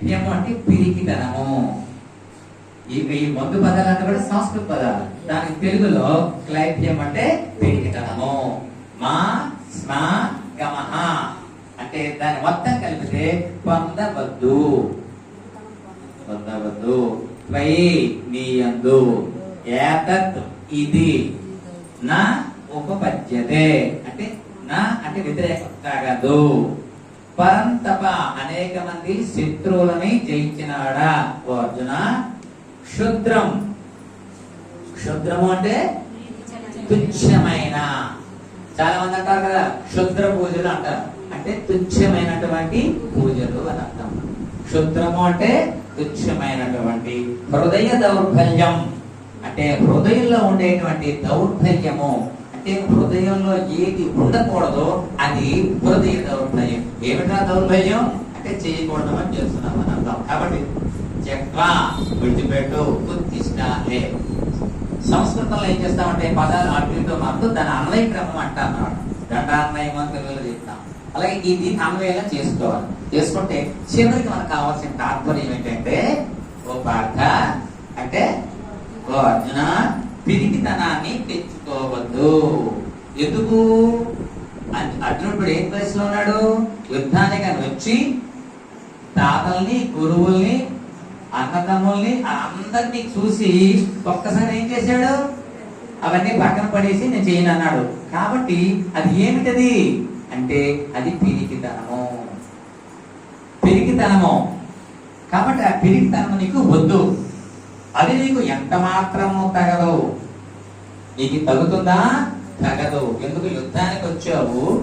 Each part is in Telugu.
క్లైప్యము అంటే పిరికితనము ఇవి మందు పదాలు కూడా సంస్కృత పదాలు. దానికి తెలుగులో క్లైప్యం అంటే పిరికితనము మా స్మ గమహ. అంటే దాని మొత్తం కలిపితే పొందవద్దు. పొందవద్దు. త్వై నీయందు ఏతత్ ఇది. నా ఉపపద్యతే. అంటే నా అంటే వ్యతిరేకం కాగదు. పరంతప అనేక మంది శత్రువులని జయించినాడా? ఓ అర్జున క్షుద్రం. క్షుద్రము అంటే తుచ్చమైన చాలా మంది అంటారు కదా క్షుద్ర పూజలు అంటారు. అంటే తుచ్చమైనటువంటి పూజలు అని అర్థం. క్షుద్రము అంటే తుచ్చమైనటువంటి హృదయ దౌర్బల్యం. అంటే హృదయంలో ఉండేటువంటి దౌర్బల్యము. అంటే హృదయంలో ఏది ఉండకూడదో అది హృదయ దౌర్భయం ఏమిటా దౌర్భయం అంటే చేయకూడదు అని చేస్తున్నాం అని అర్థం. కాబట్టి చెక్వా విడిచిపెట్టు ఉత్తిష్టాలే. సంస్కృతంలో ఏం చేస్తామంటే పదాలు అటు ఇటు మారుతూ దాని అన్వయ క్రమం అంటాం అన్నమాట దండాన్వయం అని తెలుగులో చెప్తాం. అలాగే ఇది అన్వయంగా చేసుకోవాలి. చేసుకుంటే చివరికి మనకు కావాల్సిన తాత్పర్యం ఏంటంటే ఓ పార్థ అంటే ఓ అర్జున పిరికితనాన్ని తెచ్చుకోవద్దు ఎందుకు? అర్జునుడు ఏం వయసులో ఉన్నాడు? యుద్ధానికి అని వచ్చి తాతల్ని గురువుల్ని అన్నదమ్ముల్ని అందరినీ చూసి ఒక్కసారి ఏం చేశాడు? అవన్నీ పక్కన పడేసి నేను చేయను అన్నాడు. కాబట్టి అది ఏమిటది? అంటే అది పిరికితనము. పిరికితనము. కాబట్టి ఆ పిరికితనము నీకు వద్దు. అది నీకు ఎంత మాత్రము తగదు నీకు తగుతుందా తగదు ఎందుకు యుద్ధానికి వచ్చావు?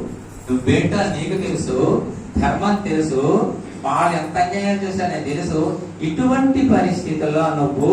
నువ్వేంటో నీకు తెలుసు ధర్మం తెలుసు వాళ్ళు ఎంత అన్యాయం చేశారని తెలుసు. ఇటువంటి పరిస్థితుల్లో నువ్వు